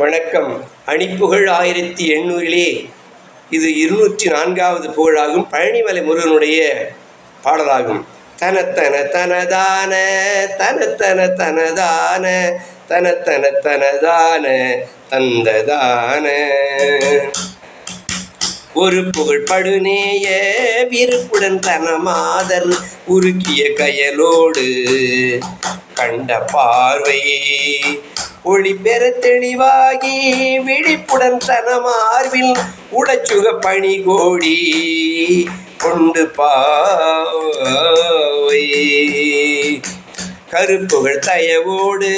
வணக்கம். அணிப்புகழ் ஆயிரத்தி எண்ணூறிலே இது இருநூற்றி நான்காவது புகழாகும். பழனிமலை முருகனுடைய பாடலாகும். தனத்தன தனதான தனத்தன தனதான தனத்தன தனதான தந்ததான. ஒரு புகழ் படுநேய விருப்புடன் தனமாதர் உருக்கிய கயலோடு கண்ட பார்வையே ஒளி பெற தெளிவாகி விழிப்புடன் தனமார்பில் உடச்சுக பணி கோடி கொண்டு பாவை. கருப்புகள் தயவோடு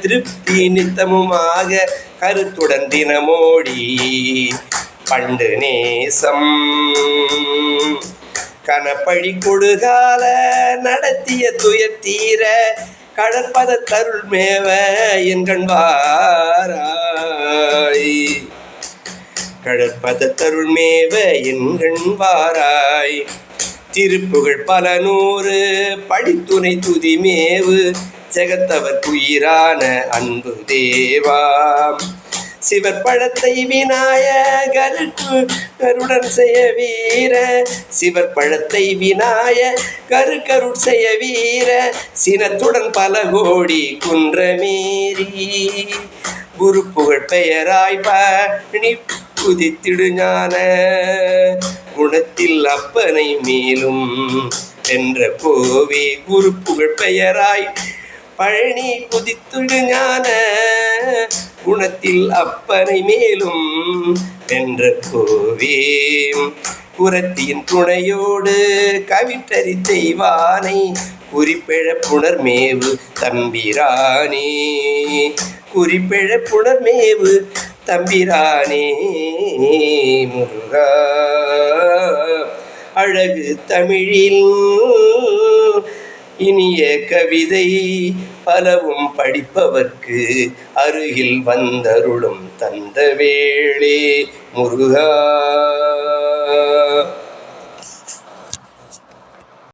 திருப்தி நித்தமுமாக கருத்துடன் தினமோடி பண்டு நேசம். கனப்பழி கொடுகால நடத்திய துயர் தீர கடற்பத தருள் மேவ என்கண்பாராய் கடற்பத தருள் மேவ என்கண்பாராய் திருப்புகழ் பல நூறு படித்துணை துதிமேவு ஜெகத்தவர் உயிரான அன்பு தேவாம் சிவற்பழத்தை பழத்தை கருடன் செய்ய வீர. சிவற்பழத்தை விநாய கரு கருட் செய்ய வீர. சினத்துடன் பல கோடி குன்றமேறி குரு புகழ் பெயராய் பணி குதித்திடு ஞான. குணத்தில் அப்பனை மேலும் என்ற கோவே குரு புகழ் பெயராய் பழனி குதித்துடு ஞான. குணத்தில் அப்பனை மேலும் என்ற கோவே குரத்தியின் துணையோடு கவிட்டறி தெய்வானை குறிப்பிழ புணர்மேவு தம்பிரானே. குறிப்பிழ புணர்மேவு தம்பிரானே முருகா. அழகு தமிழில் இனிய கவிதை பலவும் படிப்பவர்க்கு அருகில் வந்தருளும் தந்த வேளே முருகா.